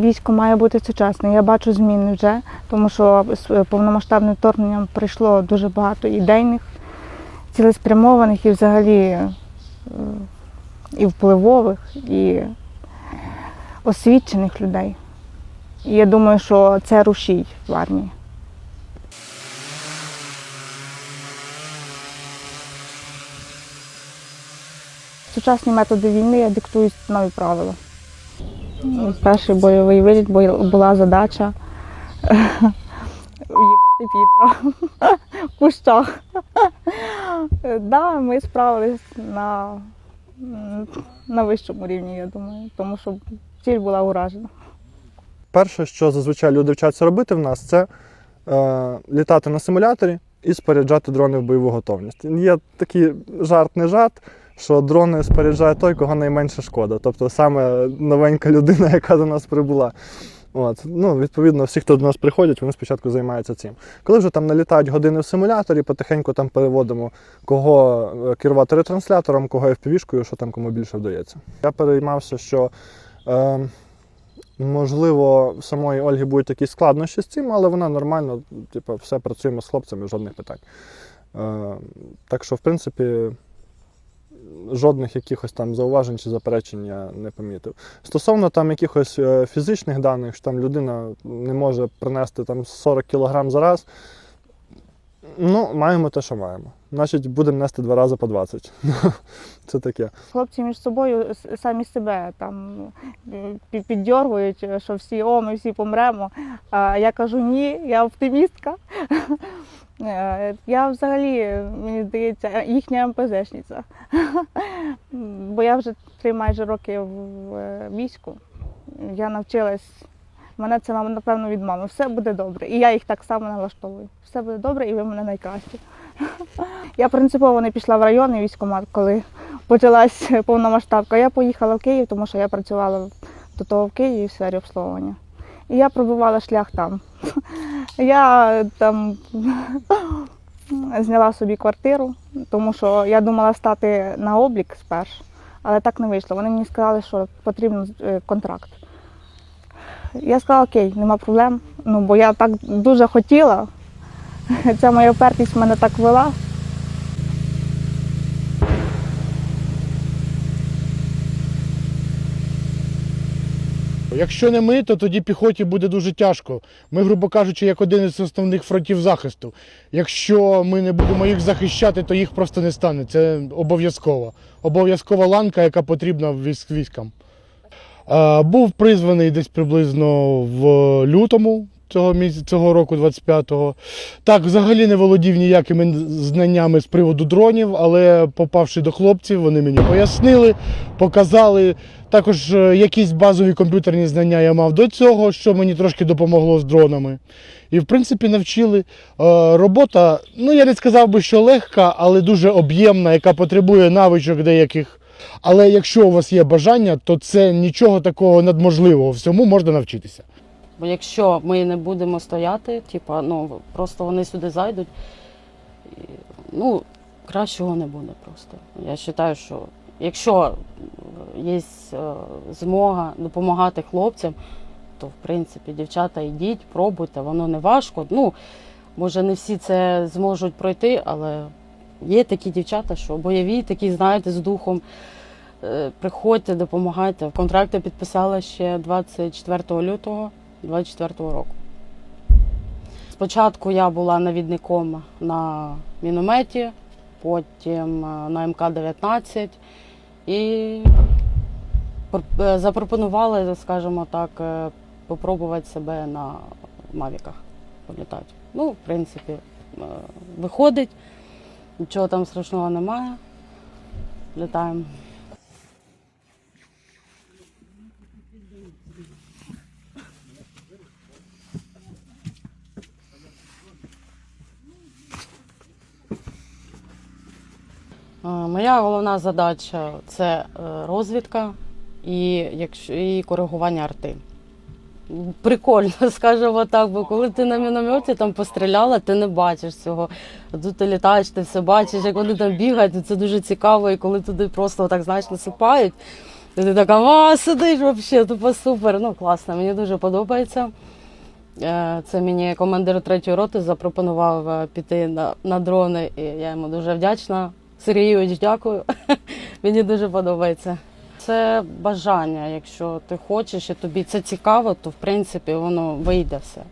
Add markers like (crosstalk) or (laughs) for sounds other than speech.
Військо має бути сучасне. Я бачу зміни вже, тому що з повномасштабним вторгненням прийшло дуже багато ідейних, цілеспрямованих і взагалі е, і впливових, і освічених людей. І я думаю, що це рушій в армії. Сучасні методи війни диктують нові правила. Ну, Перший бойовий виліт була задача (laughs) в'їбати Пітра в кущах. Да, ми справились на, на вищому рівні, я думаю, тому що ціль була уражена. Перше, що зазвичай люди вчаться робити в нас, це е, літати на симуляторі і споряджати дрони в бойову готовність. Є такий жарт, не жарт, що дрони споряджає той, кого найменше шкода. Тобто саме новенька людина, (laughs) яка до нас прибула. От. Ну, відповідно, всі, хто до нас приходять, вони спочатку займаються цим. Коли вже там налітають години в симуляторі, потихеньку там переводимо, кого е, керувати ретранслятором, кого FPV-шкою, що там кому більше вдається. Я переймався, що. Е, Можливо, в самої Ольги будуть якісь складнощі з цим, але вона нормально, типу, все працюємо з хлопцями, жодних питань. Е, так що, в принципі, жодних якихось там зауважень чи заперечень я не помітив. Стосовно там якихось е, фізичних даних, що там людина не може принести там 40 кг за раз, ну, маємо те, що маємо. Значить, будемо нести два рази по 20. (laughs) Це таке. Хлопці між собою самі себе там е, піддьоргують, що всі о, ми всі помремо. А я кажу, ні, я оптимістка. (laughs) Е, Я взагалі, мені здається, їхня МПЗшниця. (laughs) Бо я вже три майже роки в е, війську. Я навчилась, мене це напевно від мами. Все буде добре. І я їх так само налаштовую. Все буде добре, і ви мене найкращі. (laughs) Я принципово не пішла в районний військкомат, коли почалась повномасштабка. Я поїхала в Київ, тому що я працювала до того в Києві в сфері обслуговування. І я пробувала шлях там. (laughs) Я там зняла собі квартиру, тому що я думала стати на облік спершу, але так не вийшло. Вони мені сказали, що потрібен е, контракт. Я сказала, окей, нема проблем. Ну, бо я так дуже хотіла. (laughs) Ця моя впертість мене так вела. Якщо не ми, то тоді піхоті буде дуже тяжко. Ми, грубо кажучи, як один із основних фронтів захисту. Якщо ми не будемо їх захищати, то їх просто не стане. Це обов'язково. Обов'язкова ланка, яка потрібна військ- військам. Був призваний десь приблизно в лютому цього місяця, цього року, 25-го. Так, взагалі не володів ніякими знаннями з приводу дронів, але попавши до хлопців, вони мені пояснили, показали. Також е, якісь базові комп'ютерні знання я мав до цього, що мені трошки допомогло з дронами. І, в принципі, навчили. Е, Робота, ну я не сказав би, що легка, але дуже об'ємна, яка потребує навичок деяких. Але якщо у вас є бажання, то це нічого такого надможливого. Всьому можна навчитися. Бо якщо ми не будемо стояти, типа, ну просто вони сюди зайдуть, і, ну кращого не буде просто. Я вважаю, що якщо є змога допомагати хлопцям, то в принципі дівчата йдіть, пробуйте, воно не важко. Ну, може, не всі це зможуть пройти, але є такі дівчата, що бойові, такі, знаєте, з духом. Е, Приходьте, допомагайте. Контракти підписала ще 24 лютого 24 року. Спочатку я була навідником на мінометі, потім е, на МК-19 і е, запропонували, скажімо так, е, попробувати себе на мавіках політати. Ну, в принципі, виходить, нічого там страшного немає. Літаємо. Моя головна задача це е, розвідка і, якщо, і коригування арти. Прикольно, (laughs) скажімо так, бо коли ти на мінометі там постріляла, ти не бачиш цього. Тут ти літаєш, ти все бачиш, як вони там бігають, це дуже цікаво, і коли туди просто так знаєш насипають. І ти така, а, сидиш взагалі, тупо супер. Ну, класно, мені дуже подобається. Е, Це мені командир третьої роти запропонував е, піти на, на дрони, і я йому дуже вдячна. Сергійович, дякую. (laughs) Мені дуже подобається. Це бажання. Якщо ти хочеш і тобі це цікаво, то в принципі воно вийде все.